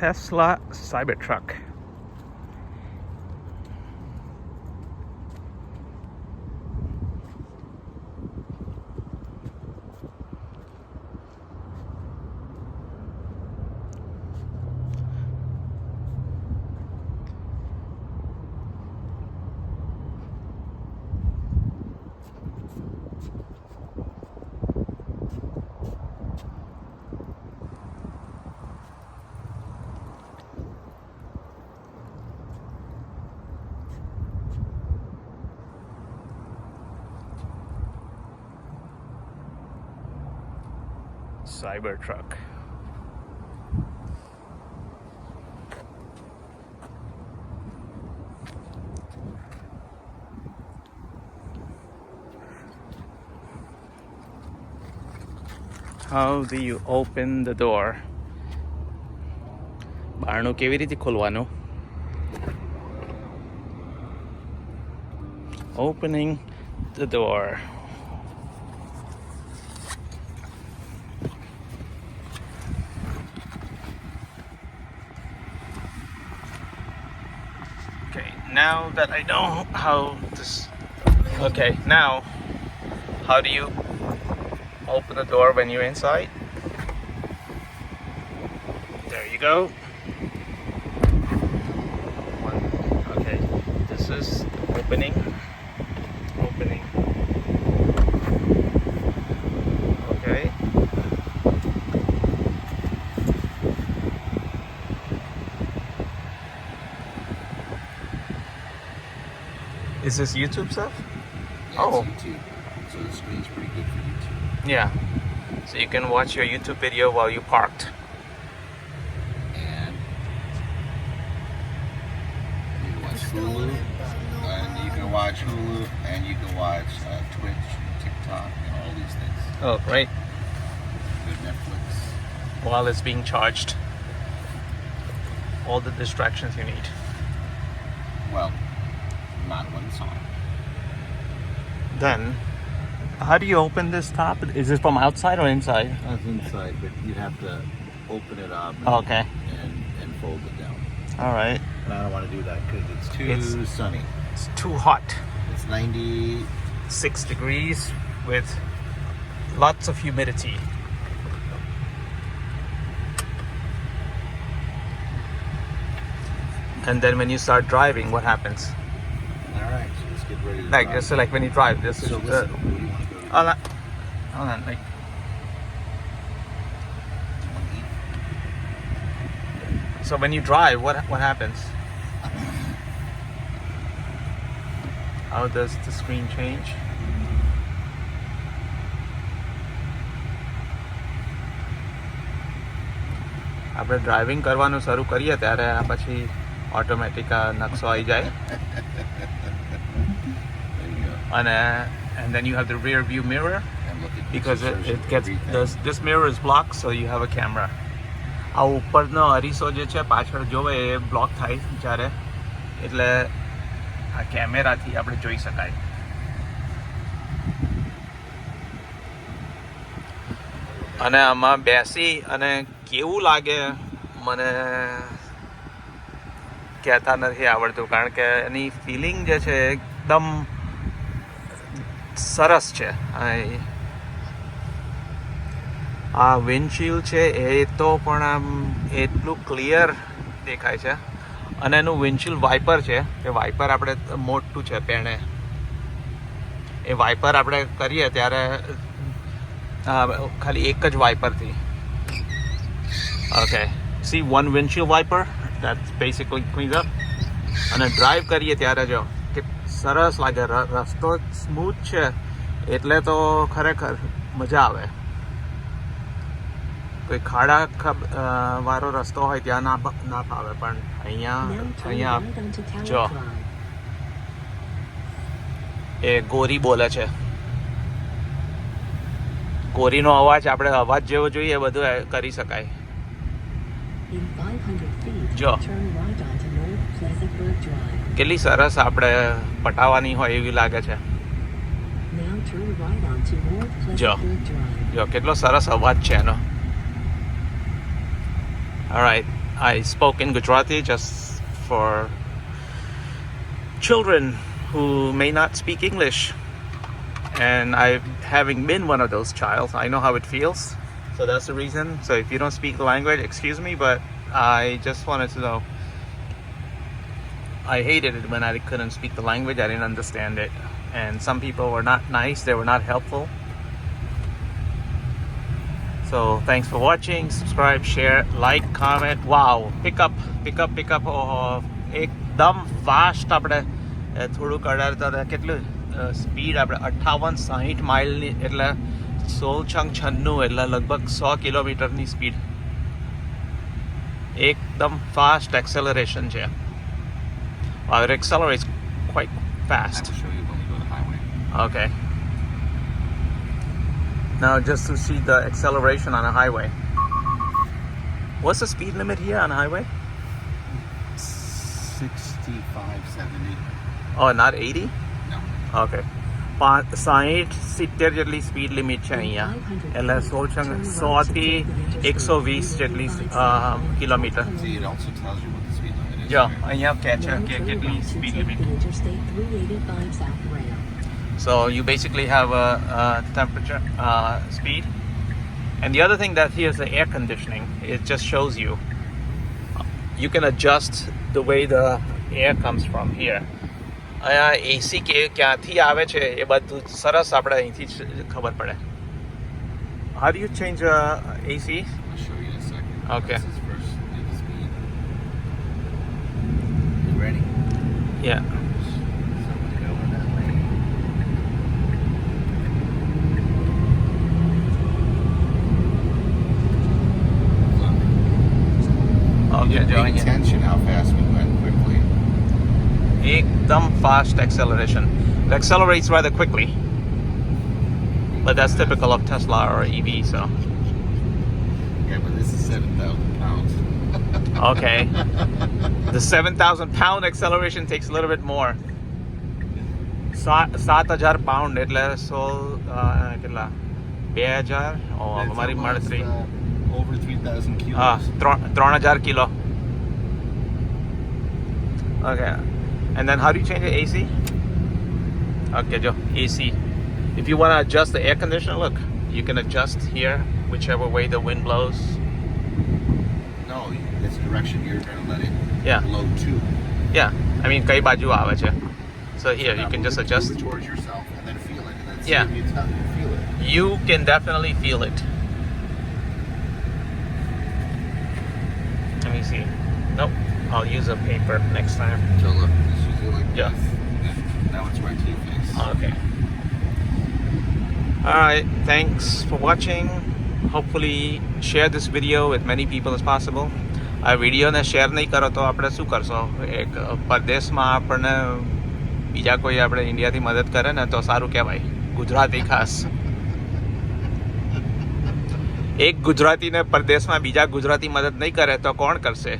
Tesla Cybertruck. Cybertruck. How do you open the door? બારણું કેવી રીતે ખોલવાનું Opening the door. Now that I know how this. Okay, now, how do you open the door when you're inside? There you go. One. Okay, this is opening. Opening. Okay. Is this YouTube stuff? Yeah, Oh. it's YouTube. So the screen's pretty good for YouTube. Yeah. So you can watch your YouTube video while you parked. And you can watch Hulu, and you can watch Hulu, and you can watch uh, Twitch, TikTok, and all these things. Oh, great. Good Netflix. While it's being charged. All the distractions you need. Well, not it's. Then, how do you open this top? Is this from outside or inside? That's inside, but you'd have to open it up and, Okay. and, and fold it down. All right. And I don't want to do that because it's too It's- sunny. It's too hot. It's 96 degrees with lots of humidity. And then when you start driving, what happens? All right, so let's get ready to Like drive. just like when you drive, this So is listen, uh, where do you want to go? hold on. Hold on, like You wanna eat? so when you drive, what what happens? How does the screen change? આપણે driving કરવાનું શરૂ કરીએ ત્યારે આ પછી automatic આ નકશો આવી જાય There you and then you have the rear view mirror because it, it gets this, this mirror is blocked so you have a camera આ ઉપરનો અરીસો જે છે પાછળ જોવે એ બ્લોક થાય જ્યારે એટલે આ કેમેરાથી આપણે જોઈ શકાય અને આમાં બેસી અને કેવું લાગે મને કહેતા નથી આવડતું કારણ કે એની ફિલિંગ જે છે એકદમ સરસ છે. આ વિન્ડશીલ્ડ છે, એ તો પણ આમ એટલું ક્લિયર દેખાય છે. અને એનું વિન્ડશીલ્ડ વાઇપર છે, એ વાઇપર આપણે મોટું છે પેણે. એ વાઇપર આપણે કરીએ ત્યારે ખાલી એક જ વાઇપરથી okay see one windshield wiper that basically clean up અને ડ્રાઈવ કરીએ ત્યારે જો. સરસ લાગે રસ્તો સ્મૂથ છે એટલે તો ખરેખર મજા આવે કોઈ ખાડા વાળો રસ્તો હોય ત્યાં ના ના ફાવે પણ અહીંયા અહીંયા જો. એ ગોરી બોલે છે ગોરીનો અવાજ આપણે અવાજ જેવો જોઈએ એ બધું કરી શકાય In 500 feet, જો. turn right onto North Pleasantburg Drive. કેટલી સરસ આપણે પટાવાની હોય એવી લાગે છે Now turn right onto North જો. Pleasantburg Drive. જો કેટલો સરસ અવાજ છે એનો right I spoke in Gujarati just for children who may not speak English. And I, having been one of those child, I know how it feels. So that's the reason. So if you don't speak the language, excuse me, but I just wanted to know. I hated it when I couldn't speak the language. I didn't understand it. And some people were not nice, they were not helpful. So thanks for watching. Subscribe, share, like, comment. Wow, pick up, pick up, pick up. ઓહો, એકદમ fast આપણે અ, થોડુંક અડાડતા હતા કેટલું speed આપણે અઠ્ઠાવન સાહીઠ માઇલની એટલે સોળ છંગ છન્નું એટલે લગભગ સો કિલોમીટરની સ્પીડ એકદમ ફાસ્ટ એક્સેલરેશન છે Wow, it accelerates quite I have fast. to show you when we go to highway. Okay. Now, just to see the acceleration on a highway. What's the speed limit here on a highway? 65, 70. Oh, not 80? No. Okay. પાંચ સાહીઠ સિત્તેર જેટલી speed limit છે અહીંયા એટલે સોળ છંગ સોથી એકસો વીસ જેટલી કિલોમીટર જો right? અહીંયા કહે છે Now કે turn કેટલી right to speed take limit the Interstate 385 South ramp. So you basically have a, a temperature uh, speed, and the other thing that here is the air conditioning. It just shows you. You can adjust the way the air comes from here. અહીંયા એસી કે ક્યાંથી આવે છે એ બધું સરસ આપણે અહીંથી જ ખબર પડે How do you change uh, AC? I'll show you in a second. Okay. Yeah. Okay, doing it. attention how fast we went quickly. Ekdam fast acceleration. It accelerates rather quickly. But that's typical of Tesla or EV, so. Yeah, but this is 7,000 pounds. Okay. the 7,000 pound acceleration takes a little bit more. સાત હજાર pound એટલે સોળ અ, કેટલા બે હજાર ઓ It's અમારી almost, મળતરી uh, over 3,000 kilos. હા ત્રણ ત્રણ હજાર kilo okay and then how do you change the AC? Okay, Joe, AC. If you want to adjust the air conditioner, look, you can adjust here, whichever way the wind blows. No, it's direction you're going to let it Yeah. blow to. Yeah, I mean, કઈ બાજુ આવે છે. So here, you Now can move just it- adjust. move it towards yourself and then feel it. And then see Yeah. if you, tell, you feel it. You can definitely feel it. Let me see. Nope, I'll use a paper next time. So look, just use it like Yeah. this. Yeah. Now it's right to your face. Okay. Alright, thanks for watching. Hopefully share this video with many people as possible. આ વિડીયોને share નહીં કરો તો આપણે શું કરશો? એક પરદેશમાં આપણને બીજા કોઈ આપણે ઇન્ડિયાથી મદદ કરે ને તો સારું કહેવાય. ગુજરાતી ખાસ. એક ગુજરાતીને પરદેશમાં બીજા ગુજરાતી મદદ નહીં કરે તો કોણ કરશે.